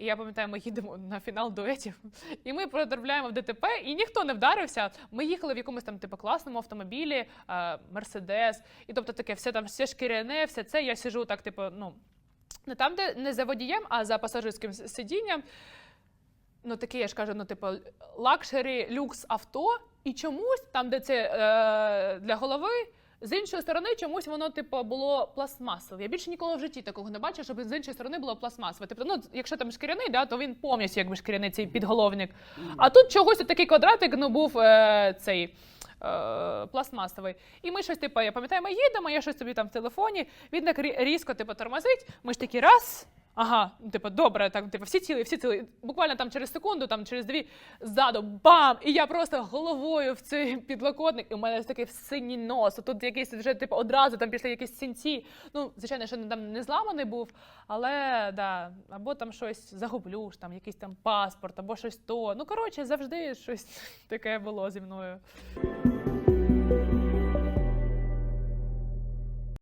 І я пам'ятаю, ми їдемо на фінал дуетів, і ми потрапляємо в ДТП, і ніхто не вдарився. Ми їхали в якомусь там типу класному автомобілі, е, Мерседес, і тобто таке все там все шкіряне, все це. Я сижу так, типу, ну не там, де не за водієм, а за пасажирським сидінням. Ну, таке, я ж кажу, ну, типу, лакшері, люкс авто, і чомусь там, де це е, для голови, з іншої сторони, чомусь воно, типу, було пластмасове. Я більше ніколи в житті такого не бачила, щоб з іншої сторони було пластмасове. Тобто, ну, якщо там шкіряний, да, то він повністю якби шкіряний цей підголовник. А тут чогось такий квадратик, ну, був е, цей. е, Пластмасовий. І ми щось, типу, я пам'ятаю, ми їдемо, я щось собі там в телефоні, він так різко типу, тормозить, ми ж такі раз. Ага, ну, типу, добре, так, типу, всі ціли, всі ціли. Буквально там через секунду, там через дві ззаду бам! І я просто головою в цей підлокотник, і у мене такий синій нос. Тут якийсь вже типу одразу там пішли якісь синці. Ну, звичайно, що там не зламаний був, але да, або там щось загублю, там якийсь там паспорт, або щось то. Ну коротше, завжди щось таке було зі мною.